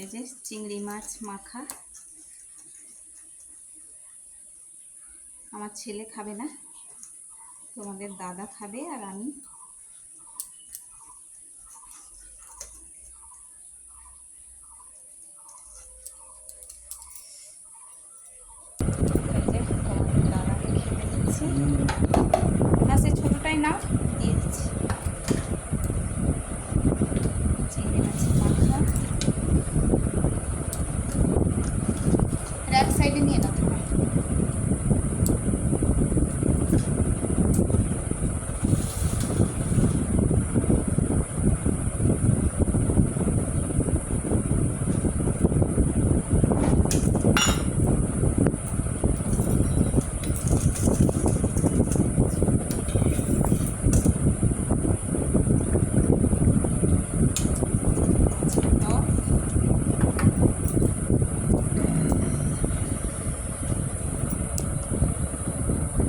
এই যে চিংড়ি মাছ মাখা। আমার ছেলে খাবে না, তোমাদের দাদা খাবে আর আমি। দাদাকে খেতে দিচ্ছি। না সে ছোটোটাই নাও।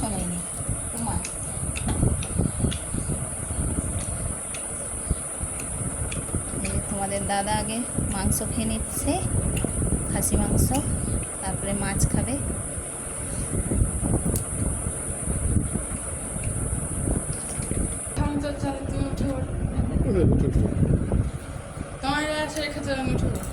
সময় নেই তোমার তোমাদের দাদা আগে মাংস খেয়ে নিচ্ছে খাসি মাংস তারপরে মাছ খাবে। তোমার আছে খেতে আমি উঠে পড়ো। তোমার খেতে আমি উঠে পড়ো।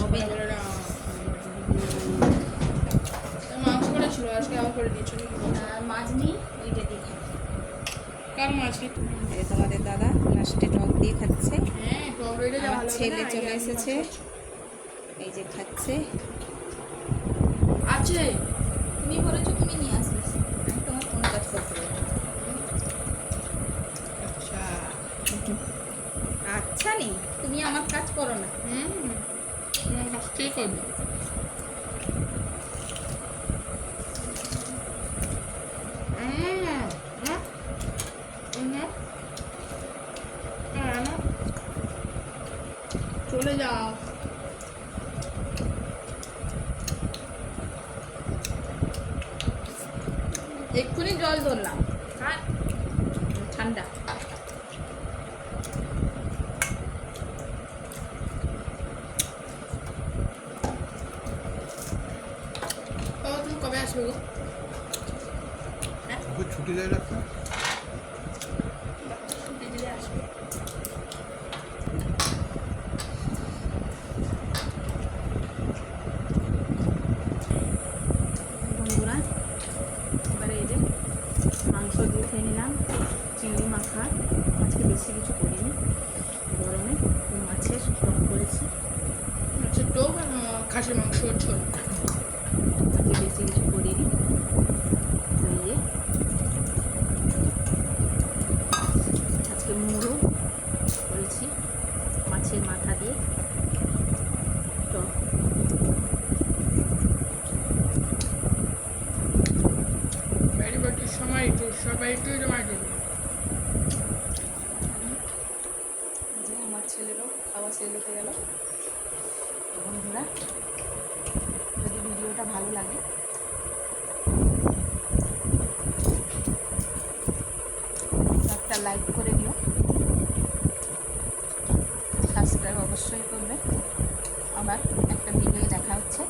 হবে বলে না। এই মাংস করে দিয়েছ মাছ নেই ওইটা খাবে। কার মাছ তোমাদের দাদা লাস্টে টক দিয়ে খাচ্ছে। হ্যাঁ আমার ছেলে চলে এই এসেছে। এই যে খাচ্ছে। আছে তুমি বলেছ তুমি নিয়ে আসবে। আমি তোমার কোন কাজ করতে আচ্ছা। আচ্ছা নেই তুমি আমার কাজ করো না। হুম। কাছ থেকে করব? চলে যাও এক্ষুনি জল ধরলাম। হ্যাঁ ঠান্ডা। কবে আসবে গো? ছুটি দেয় ডাক্তার দিদিলে আসবে বন্ধুরা এবারে এই যে মাংস দিয়ে খেয়ে নিলাম চিংড়ি মাখা আজকে বেশি কিছু করিনি গরমে ওই মাছের টক করেছি আচ্ছা তো খাসির মাংস ঝোল। বেশি কিছু করিনি। তো আজকে মুড়ো করেছি মাছের মাথা দিয়ে। বাড়ির সময় একটু সবাই একটু জমা আমার ছেলেরও খাওয়া শেষ হতে গেল। তো বন্ধুরা, যদি ভিডিওটা ভালো লাগে, একটা লাইক করে দিও। সাবস্ক্রাইব অবশ্যই করবে। আবার একটা ভিডিও দেখা হচ্ছে।